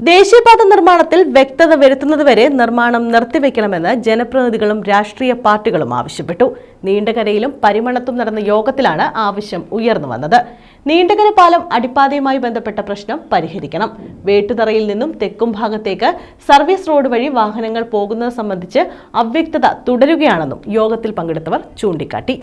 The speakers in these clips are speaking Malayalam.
ദേശീയപാത നിർമ്മാണത്തിൽ വ്യക്തത വരുത്തുന്നതുവരെ നിർമ്മാണം നിർത്തിവെക്കണമെന്ന് ജനപ്രതിനിധികളും രാഷ്ട്രീയ പാർട്ടികളും ആവശ്യപ്പെട്ടു. നീണ്ടകരയിലും പരിമണത്തും നടന്ന യോഗത്തിലാണ് ആവശ്യം ഉയർന്നു വന്നത്. നീണ്ടകര പാലം അടിപ്പാതയുമായി ബന്ധപ്പെട്ട പ്രശ്നം പരിഹരിക്കണം. വേട്ടുതറയിൽ നിന്നും തെക്കും ഭാഗത്തേക്ക് സർവീസ് റോഡ് വഴി വാഹനങ്ങൾ പോകുന്നത് സംബന്ധിച്ച് അവ്യക്തത തുടരുകയാണെന്നും യോഗത്തിൽ പങ്കെടുത്തവർ ചൂണ്ടിക്കാട്ടി.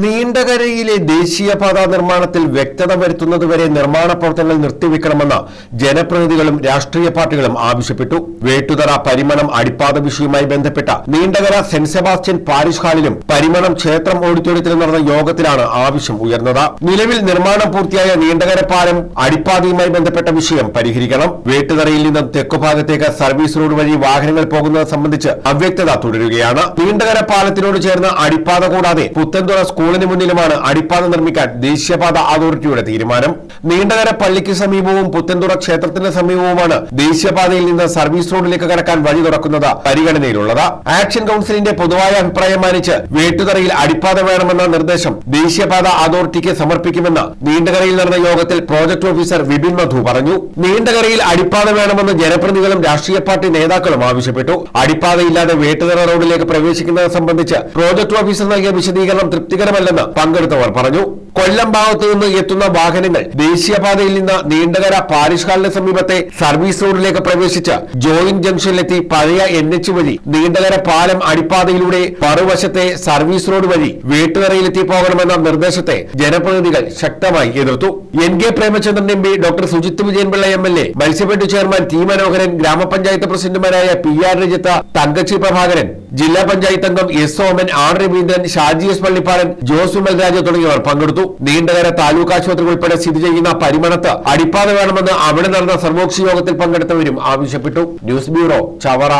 നീണ്ടകരയിലെ ദേശീയപാത നിർമ്മാണത്തിൽ വ്യക്തത വരുത്തുന്നതുവരെ നിർമ്മാണ പ്രവർത്തനങ്ങൾ നിർത്തിവെക്കണമെന്ന് ജനപ്രതിനിധികളും രാഷ്ട്രീയ പാർട്ടികളും ആവശ്യപ്പെട്ടു. വേട്ടുതറ പരിമണം അടിപ്പാത വിഷയവുമായി ബന്ധപ്പെട്ട നീണ്ടകര സെന്റ് സെബാസ്റ്റ്യൻ പാരിഷ് ഹാളിലും പരിമണം ക്ഷേത്രം ഓഡിറ്റോറിയത്തിലും നടന്ന യോഗത്തിലാണ് ആവശ്യം ഉയർന്നത്. നിലവിൽ നിർമ്മാണം പൂർത്തിയായ നീണ്ടകര പാലം അടിപ്പാതയുമായി ബന്ധപ്പെട്ട വിഷയം പരിഹരിക്കണം. വേട്ടുതറയിൽ നിന്നും തെക്കുഭാഗത്തേക്ക് സർവീസ് റോഡ് വഴി വാഹനങ്ങൾ പോകുന്നത് സംബന്ധിച്ച് അവ്യക്തത തുടരുകയാണ്. നീണ്ടകര പാലത്തിനോട് ചേർന്ന അടിപ്പാത കൂടാതെ പുത്തൻതുറ സ്കൂളിന് മുന്നിലുമാണ് അടിപ്പാത നിർമ്മിക്കാൻ ദേശീയപാത അതോറിറ്റിയുടെ തീരുമാനം. നീണ്ടകര പള്ളിക്ക് സമീപവും പുത്തൻതുറ ക്ഷേത്രത്തിന് സമീപവുമാണ് ദേശീയപാതയിൽ നിന്ന് സർവീസ് റോഡിലേക്ക് കടക്കാൻ വഴി തുറക്കുന്നത് പരിഗണനയിലുള്ളത്. ആക്ഷൻ കൌൺസിലിന്റെ പൊതുവായ അഭിപ്രായം മാനിച്ച് വേട്ടുതറയിൽ അടിപ്പാത വേണമെന്ന നിർദ്ദേശം ദേശീയപാത അതോറിറ്റിക്ക് സമർപ്പിക്കുമെന്ന് നീണ്ടകരയിൽ നടന്ന യോഗത്തിൽ പ്രോജക്ട് ഓഫീസർ വിപിൻ മധു പറഞ്ഞു. നീണ്ടകരയിൽ അടിപ്പാത വേണമെന്ന് ജനപ്രതിനിധികളും രാഷ്ട്രീയ പാർട്ടി നേതാക്കളും ആവശ്യപ്പെട്ടു. അടിപ്പാതയില്ലാതെ വേട്ടുതറ റോഡിലേക്ക് പ്രവേശിക്കുന്നത് സംബന്ധിച്ച് പ്രോജക്ട് ഓഫീസർ നൽകിയ വിശദീകരണം തൃപ്തികരമല്ലെന്ന് പങ്കെടുത്തവർ പറഞ്ഞു. കൊല്ലം ഭാഗത്തു നിന്ന് എത്തുന്ന വാഹനങ്ങൾ ദേശീയപാതയിൽ നിന്ന് നീണ്ടകര പാരിഷ് ഹാളിന് സമീപത്തെ സർവീസ് റോഡിലേക്ക് പ്രവേശിച്ച് ജോയിന്റ് ജംഗ്ഷനിലെത്തി പഴയ എൻ എച്ച് വഴി നീണ്ടകര പാലം അടിപ്പാതയിലൂടെ മറുവശത്തെ സർവീസ് റോഡ് വഴി വീട്ടുകരയിലെത്തി പോകണമെന്ന നിർദ്ദേശത്തെ ജനപ്രതിനിധികൾ ശക്തമായി എതിർത്തു. N K Premachandran M P doctor Sujith Vijayanpillai M L A മത്സ്യബെഡ് chairman T Manoharan ഗ്രാമപഞ്ചായത്ത് പ്രസിഡന്റുമാരായ പി ആർ രജിത്ത തങ്കച്ചി പ്രഭാകരൻ ജില്ലാ പഞ്ചായത്ത് അംഗം S Oman R Raveendran Shaji S Pallippadan Jose Vimalraj തുടങ്ങിയവർ പങ്കെടുത്തു. നീണ്ടകര താലൂക്ക് ആശുപത്രി ഉൾപ്പെടെ സ്ഥിതി ചെയ്യുന്ന പരിമണത്ത് അടിപ്പാത വേണമെന്ന് അവിടെ നടന്ന സർവോക്ഷി യോഗത്തിൽ പങ്കെടുത്തവരും ആവശ്യപ്പെട്ടു. News bureau Chavara.